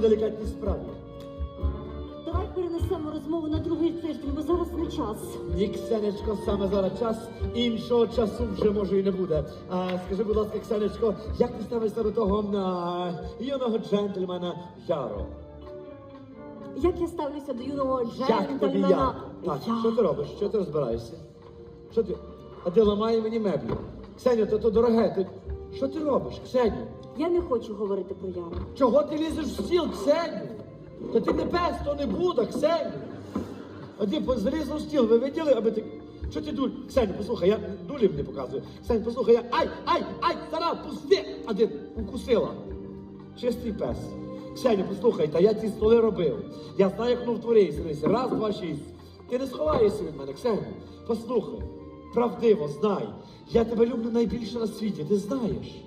делікатній справі. Давай перенесемо розмову на другий тиждень, бо зараз не час. Ні, Ксенечко, саме зараз час, іншого часу вже може і не буде. А, скажи, будь ласка, Ксенечко, як ти ставишся до того а, юного джентльмена Яро? Як я ставлюся до юного Як тобі джентльмена? Так, Я- що ти робиш? Що ти розбираєшся? Що ти? А ти ламає мені меблі. Ксеню, то, то дороге, ти. Що ти робиш, Ксеню? Я не хочу говорити про Яру. Чого ти лізеш в стіл, Ксеню? Та ти не пес, то не буде, Ксеню. А ти залізла в стіл, ви виділи, аби ти. Що ти дуль? Ксеню, послухай, я дулі не показую. Ксеню, послухай, я. Ай, ай, ай, стара, пусти! А ти укусила. Чистий пес. Ксеню, послухай, та я ці столи робив. Я знаю, як воно в творі сидиться. Раз, два, шість. Ти не сховаєшся від мене, Ксеню. Послухай, правдиво, знай. Я тебе люблю найбільше на світі, ти знаєш.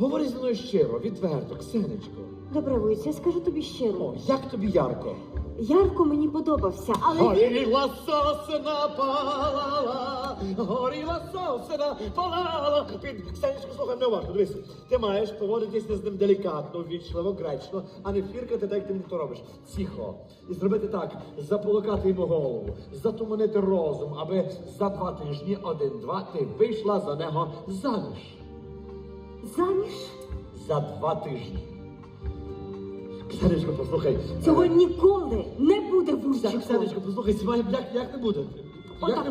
Говори зі мною щиро, відверто, Ксенечко. Добре, Вуйць, я скажу тобі щиро. О, як тобі ярко? Ярко мені подобався, але він... Горіла сосена палала, горіла сосена палала. Під Ксенечко, слухай, не уважно, дивись. Ти маєш поводитися з ним делікатно, ввічливо, гречно, а не фіркати так, як ти то робиш. Тихо. І зробити так, заполокати йому голову, затуманити розум, аби за два тижні, один-два, ти вийшла за нього заміж. Заміж За два тижні. Ксенечко, послухай. цього ніколи не буде в. Ксенечко, послухай, Сімай, як, як не буде? Як не